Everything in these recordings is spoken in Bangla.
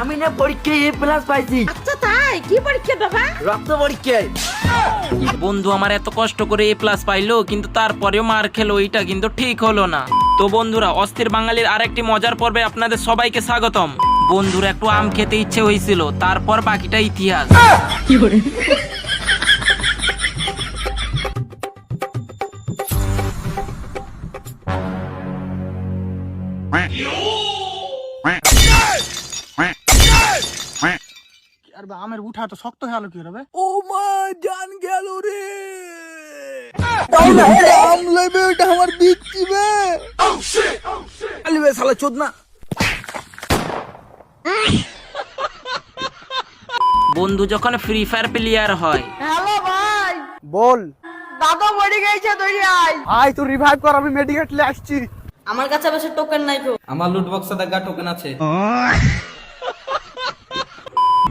আমি না পরীক্ষায় এ প্লাস পাইছি। আচ্ছা তাই? কি পরীক্ষা বাবা? রক্ত পরীক্ষায়। বন্ধু আমার এত কষ্ট করে এ প্লাস পাইলো কিন্তু তারপরেও মার খেলো এটা কিন্তু ঠিক হলো না। তো বন্ধুরা অস্থির বাঙালির আরেকটি মজার পর্বে আপনাদের সবাইকে স্বাগতম। বন্ধুরা একটু আম খেতে ইচ্ছে হয়েছিল তারপর বাকিটা ইতিহাস। আর বা আমের উঠা তো শক্ত হয়ে গেল কি হবে। ও মা জান গেল রে। আম লইবে ওটা আমার বিচ্ছি বে। আলিবে শালা চোদ না। বন্ধু যখন ফ্রি ফায়ার প্লেয়ার হয়। হ্যালো ভাই। বল। দাদা মরে গেছে তুই আয় আয় তুই রিভাইভ কর আমি মেডিকেটলে আসছি। আমার কাছে বেশি টোকেন নাই তো। আমার লুট বক্সে দেখা টোকেন আছে।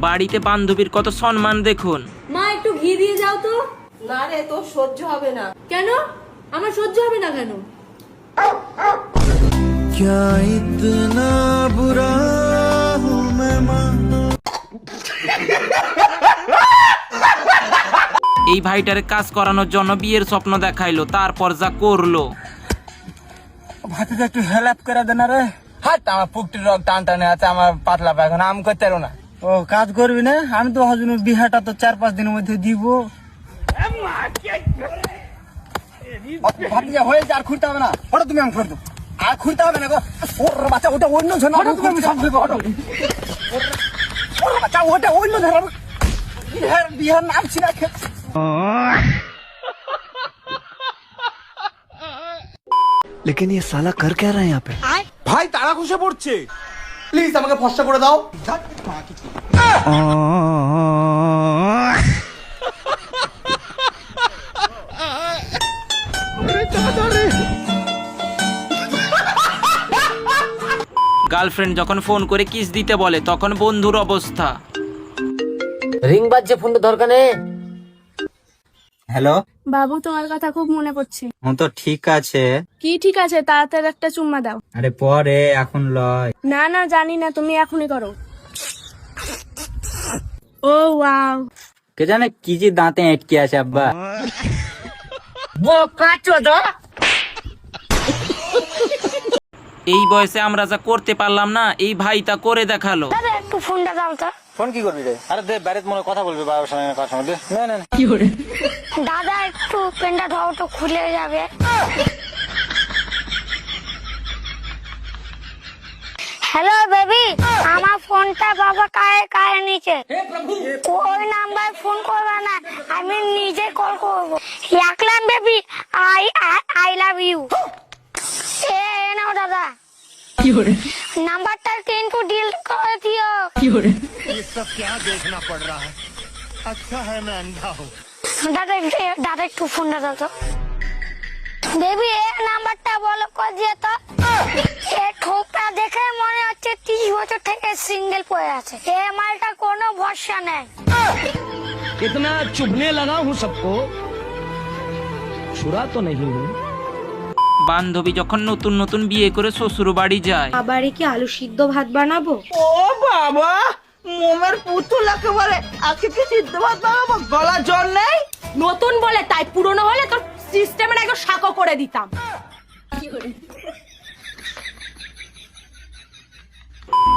বাড়িতে বান্ধবীর কত সম্মান দেখুন। মা একটু ঘি দিয়ে যাও তো। না রে তোর সহ্য হবে না। কেন? আমার সহ্য হবে না কেন? क्या इतना बुरा हूं मैं এই ভাইটারে কাজ করানোর জন্য বিয়ের স্বপ্ন দেখাইলো তারপর যা করল। ভাতিতে একটু হেল্প করে দে না রে। হাট আমার পুকটির রক টান টানে আছে আমার পাতলা পায়খানা আম করতে পারো না। ও কাজ করবি না আমি তো হজুন বিহাটা তো চার পাঁচ দিনের মধ্যে দিব ভাতিজা হয়েছে আর খুঁড়তে হবে না ওটা তুমি আমি করে দেবো আর খুঁড়তে হবে না গো ওর বাচ্চা ওটা অন্য জন ওটা তুমি আমি সব করবো ওটা ওর বাচ্চা ওটা অন্য ধর বিহার বিহার নাম ছিনা খেত लेकिन ये साला कर क्या रहा है यहाँ पे ভাই তারা খসে পড়ছে প্লিজ আমাকে ফসা করে দাও গার্লফ্রেন্ড যখন ফোন করে কিস দিতে বলে তখন বন্ধুর অবস্থা। রিং বাজছে ফোনটা দরকার নেই হ্যালো? বাবু তোমার কথা খুব মনে পড়ছে। হুম তো ঠিক আছে। কি ঠিক আছে? তাড়াতাড়ি একটা চুম্মা দাও। আরে পরে এখন লয়। না না জানি না তুমি এখনই করো। ও ওয়াও। কে জানে কি যে দাঁতে আটকে আছে আব্বা। এই বয়সে আমরা যা করতে পারলাম না এই ভাই তা করে দেখাল। একটু ফোনটা দাও তো। ফোন কি করবি রে? আরে দে বাইরে মনে কথা বলবি বাবার সঙ্গে কার সঙ্গে দে। না না না। দাদা একটু পেনটা দাও তো খুলে যাবে। Hello baby. আমার ফোনটা বাবা কায়ে কায়ে নিচে? ওই নাম্বার ফোন করবে না আমি নিজে কল করব। রাখলাম baby I I love you. এ নাও দাদা। নাম্বারটা কিন্তু ডিল করে দিও। দাদা একটু- দাদা একটু ফোন দাদা। তো বেবি এ নাম্বারটা বলো কর দিয়ে তো এ ঠোকটা দেখে মনে হচ্ছে তিরিশ বছর থেকে সিঙ্গেল পড়ে আছে এ মালটা কোনো ভরসা নেই इतना चुभने लगा हूँ सबको छुरा तो नहीं हूँ বান্ধবী যখন নতুন নতুন বিয়ে করে শ্বশুর বাড়ি যায় আবারে কি আলু সিদ্ধ ভাত বানাবো ও বাবা মোমের পুতুল একেবারে আজকে কি সিদ্ধ ভাত বানাবো গলা জল নেই নতুন বলে তাই পুরনো হলে তোর সিস্টেমের একদম সাকো করে দিতাম।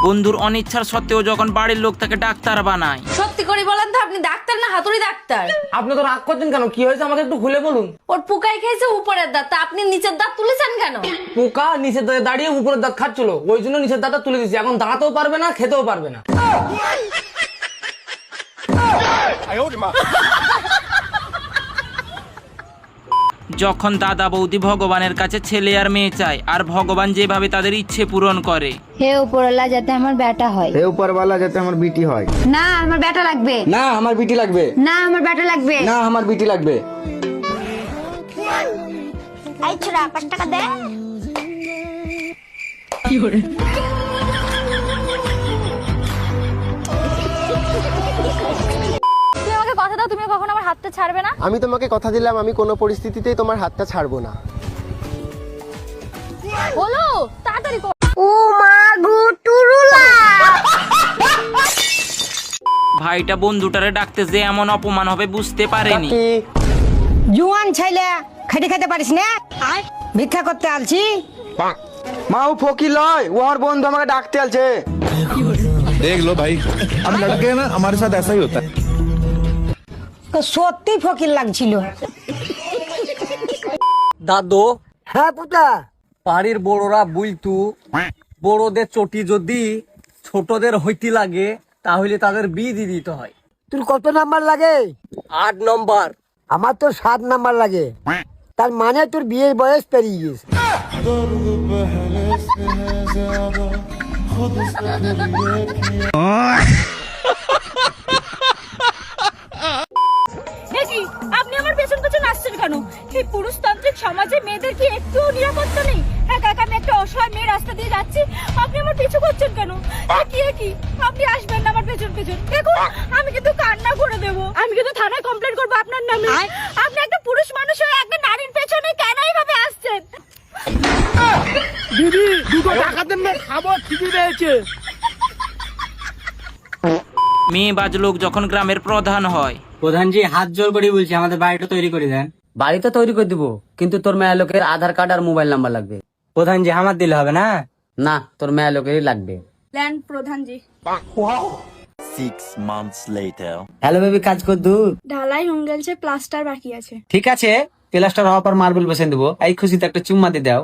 বন্ধুর অনিচ্ছার সত্ত্বেও যখন বাড়ির লোক তাকে ডাক্তার বানায়। সত্যি করে বলেন তো আপনি ডাক্তার না হাতুড়ি ডাক্তার? আপনি তো রাগ করছেন কেন? কি হয়েছে আমাকে একটু খুলে বলুন। ওর পুকাই খেয়েছে উপরের দাঁত তা আপনি নিচের দাঁত তুলেছেন কেন? পোকা নিচের দাঁতে দাঁড়িয়ে উপরের দাঁত খাচ্ছিল ওই জন্য নিচের দাঁতটা তুলে দিচ্ছি এখন দাঁড়াতেও পারবে না খেতেও পারবে না। যখন দাদা বৌদি ভগবানের কাছে ছেলে আর মেয়ে চায় আর ভগবান যেভাবে তাদের ইচ্ছে পূরণ করে। হে উপরওয়ালা যাতে আমার বেটা হয়। হে উপরওয়ালা যাতে আমার বিটি হয়। না আমার বেটা লাগবে। না আমার বিটি লাগবে। না আমার বেটা লাগবে। না আমার বিটি লাগবে। আইছরা 5 টাকা দে। তুমি আমাকে কথা দাও তুমি কখনো আমার হাতটা ছাড়বে না আমি তোমাকে কথা দিলাম আমি কোনো পরিস্থিতিতেই তোমার হাতটা ছাড়বো না বলো তাড়াতাড়ি করো। ও মা গো টুরুলা ভাইটা বন্ধুটারে ডাকতে যে এমন অপমান হবে বুঝতে পারেনি জুয়ান ছেলে খেটে খেতে পারিস না ভিক্ষা করতে আলছি মা ও ফকি লয় ও আমার বন্ধু আমাকে ডাকতে আলছে देख लो भाई हम लड़के हैं ना हमारे साथ ऐसा ही होता है তো সত্যি ফকির লাগছিল। দাদু। হ্যাঁ পুতা। বাড়ির বড়রা বুইতু বড়দের চটি যদি ছোটদের হইতে লাগে তাহলে তাদের বিয়ে দিয়ে দিতে হয়। তোর কত নাম্বার লাগে? আট নম্বর। আমার তো সাত নাম্বার লাগে। তার মানে তোর বিয়ের বয়স পেরিয়ে গেছে দেখি কি নিরাপত্তা নেই? একা একা আমি একটা অসহায় মেয়ে রাস্তা দিয়ে যাচ্ছি। আপনি আমার পিছু করছেন কেন? কি কি? আপনি আসবেন না আমার পেছন পেছন। দেখুন আমি কিন্তু কান্না করে দেব। আমি কিন্তু থানায় কমপ্লেন করব আপনার নামে। আপনি একটা পুরুষ মানুষ হয়ে একটা নারীর পেছনে কেন এইভাবে আসছেন? মেয়ে বাজ লোক যখন গ্রামের প্রধান হয়। প্রধান প্রধানজি হাত জোর করে বলছি আমাদের বাড়িটা তৈরি করে দেন। বাড়ি তো তৈরি করে দিব কিন্তু তোর মেয়ে লোকের আধার কার্ড আর মোবাইল নাম্বার লাগবে। প্রধানজি আমার দিলে হবে না? না তোর মেয়ে লোকেরই লাগবে। ল্যান্ড প্রধানজি। হ্যালো বেবি কাজ কর দু ঢালাই প্লাস্টার বাকি আছে। ঠিক আছে প্লাস্টার হওয়ার পর মার্বেল বসে দেবো। এই খুশিতে একটা চুম্মা দিয়ে দাও।